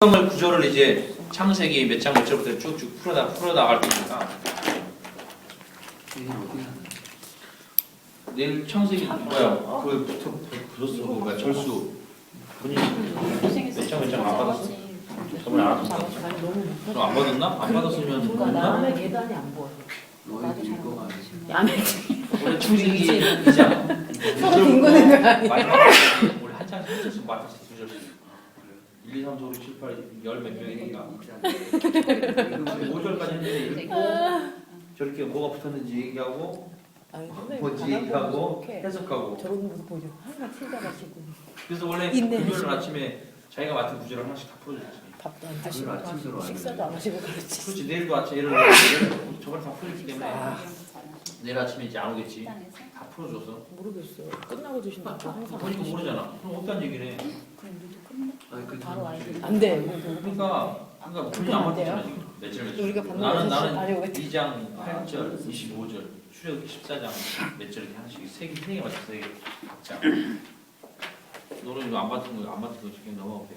성을 구조를 이제 창세기 몇 장 몇 절부터 쭉쭉 풀어다 풀어다 갈 테니까 내일 창세기 뭐야 그그 뭐야 절수 분이 몇장몇장 안 받았어? 저번에 안 받았어? 그럼 안 받았나? 안 받았으면 누가? 남의 계단이 안 보여. 이거 안 해. 야매지. 원래 창세기 이장 서로 뒹구는 거 아니야? 마지막 우리 한장 한 절씩 맞았어 두 절씩 1, 2, 3, 4, 5, 6, 7, 8, 10몇 명이니까 5절까지 했는데 저렇게 뭐가 붙었는지 얘기하고 선생님 뭐지 얘기하고 해석하고 저런 모습 보죠. 항상 친절하시고 그래서 원래. 금요일 아침에 자기가 맡은 구절을 하나씩 다 풀어줬지 밥도 안 드시고 오늘 식사도 안 하시고 가르치. 그렇지 내일도 아침 예를 들어 저걸 다 풀었기 때문에 아. 내일 아침에 이제 안 오겠지 다 풀어줘서 모르겠어요. 끝나고 드신다고 항상. 그러니까 모르잖아 그럼 없다는 얘기네 아니 그 바로 다음 알고. 주에 안 돼. 그러니까 그러니까 분이 안 맞잖아 지금 며칠 며칠 우리가 방금 나는 나는 아니 왜 2장 8절 25절 출애굽 14장 몇절 이렇게 하나씩 세개세개 맞춰 세개 각자. 너는 이거 안 맞은 거안 맞은 거 지금 넘어가고 돼?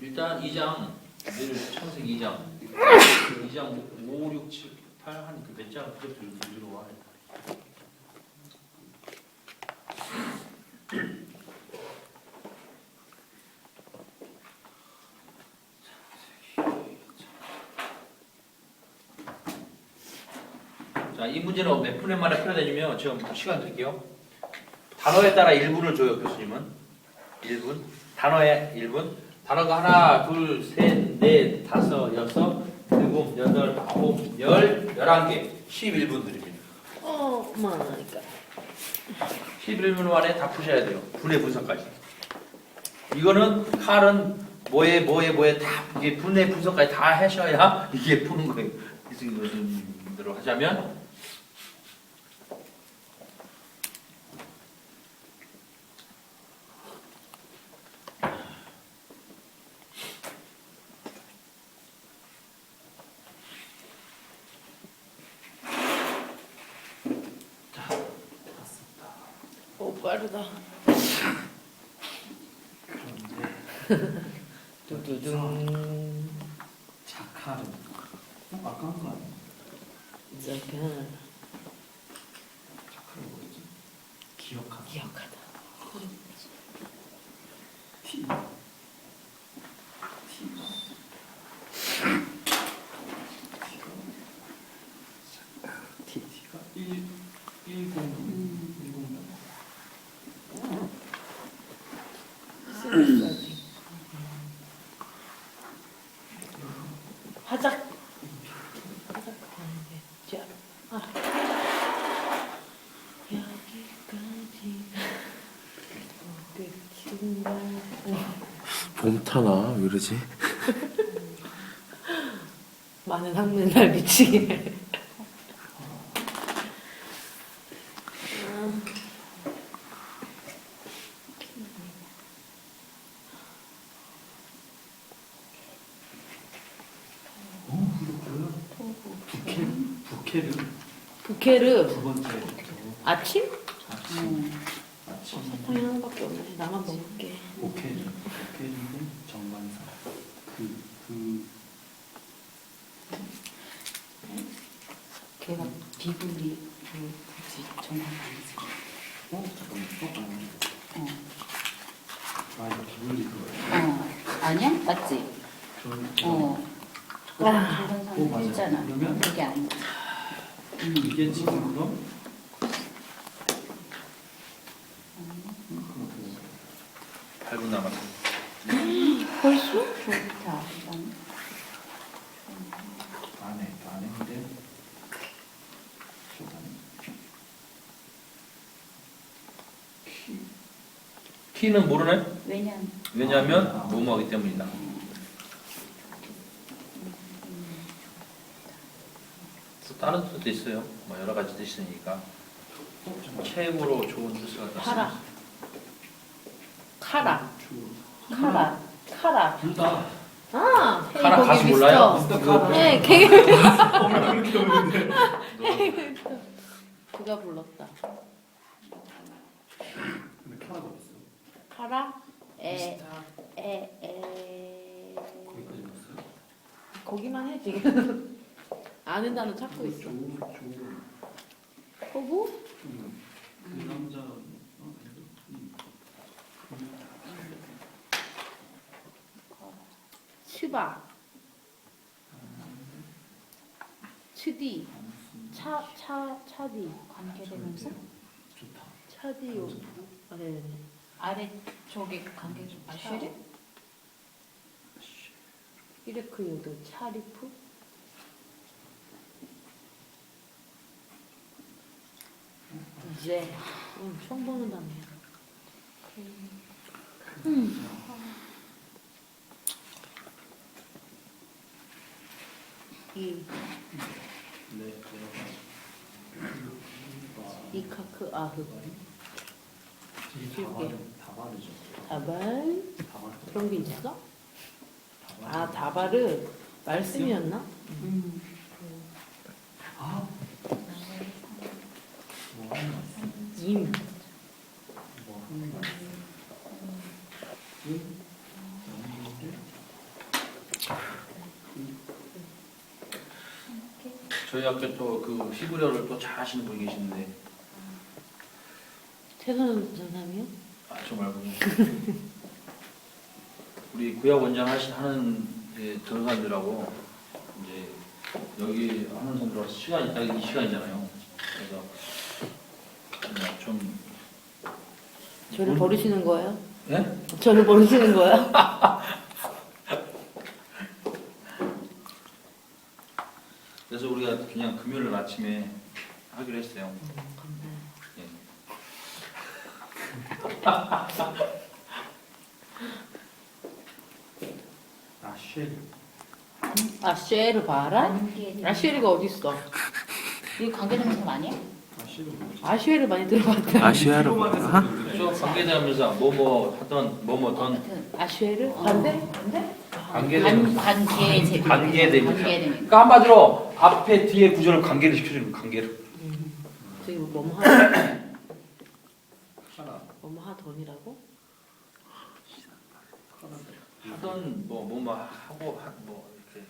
일단 2장 내일 창세기 2장. 2장 5, 6, 7, 8 한 그 몇장 그것도 위로 와 자, 이 문제는 몇 분에 만에 풀어야 되냐면 지금 시간 드릴게요. 단어에 따라 1분을 줘요, 교수님은. 1분. 단어에 1분. 단어가 하나, 둘, 셋, 넷, 다섯, 여섯, 일곱, 여덟, 아홉, 열, 열한 개. 11분 드립니다. 어, 마이갓. 11분 만에 다 푸셔야 돼요. 분해 분석까지. 이거는 칼은 뭐에 뭐에 뭐에 다 이게 분해 분석까지 다 하셔야 이게 푸는 거예요. 그래서 이것으로 하자면 오 빠르다. 두두둥. 자카르. 어, 아까 한거 아니야? 잠깐 자카르 뭐였지? 기억하기. 기억하다. 티. 티. 티. 티가 1 1 0 1 0 화작. 화작 가는데. 자, 아. 여기까지. 오겠지만. 봄 타나 왜 이러지? 많은 학문 날 미치게. 어, 그렇고요. 부케 부케르 부케르 두 번째. 아침? 아침. 아침. 사탕이 하나밖에 없네. 나만 먹을게. 부케르. 부케르인데 정관사. 그 그. 걔가 비블리 그 뭐지 정말 아니지. 어 잠깐만. 어 아니. 어. 아 이거 비블리 그거야. 어 아니야? 맞지? 저. 어. 와. 그런 어, 맞아. 사람 있잖아. 그게 아니지. 음. 이게 지금 그럼? 음. 8분 남았어요. 벌써? 좋다. 난 안에 안에인데. 키는 모르네? 왜냐면 왜냐하면 무모하기 때문이다. 다른 뜻도 있어요. 뭐 여러 가지 뜻이 있으니까 최고로 좋은 뜻을 갖다 카라. 카라. 카라. 둘다 아, 카라 거기 가수 미스터. 몰라요? 카라. 네, 그렇게 오는데. 그가 불렀다. 근데? 카라 에 에, 에. 거기까지 왔어요? 거기만 해 지금 아는 단어 찾고 있어. 호구? 음, 그 남자 어, 음. 치바. 치디. 차 차 차디. 관계되면서? 좋다 차디요. 아, 네네 아래 쪽에 관계 좀 아쉬리? 이르크 요도 차리프 이제 응, 처음 보는 단어야 이 네, 내가 이카크 아흐. 다발 다발 다발 그런 게 있어? 아 다발은 말씀이었나? 음. 아 뭐 하는 거 임 저희 학교 또 그 히브리어를 또 잘 하시는 분이 계시는데 최선 전사님이요? 아, 저 말고 우리 구약 원장 하시, 하는 이제 전사들하고 이제 여기 하는 사람들하고 시간 이 딱 이 시간이잖아요. 그래서 뭔가 좀 저를 음. 버리시는 거예요? 예? 저를 버리시는 거예요? 그래서 우리가 그냥 금요일 아침에 하기로 했어요. 예. 아쉘 아쉐르 바라? 관계되면서 아쉐르가 어디 있어? 이거 관계되면서 아니야? 아쉘은 뭐지? 아쉐르 많이 들어봤다. 아시아로 만저 관계되면서 뭐뭐 하던 뭐뭐던 하여튼 아쉐르? 어. 반대? 반대? 관, 관계되면서 관 계 제 관계되면서. 관계되면서 그러니까 한마디로 앞에 뒤에 구조를 관계를 시켜주는 거예요, 관계를. 저기 뭐뭐 하던 카라 뭐뭐 하던이라고? 하던 뭐 뭐뭐 하고 하- 뭐 이렇게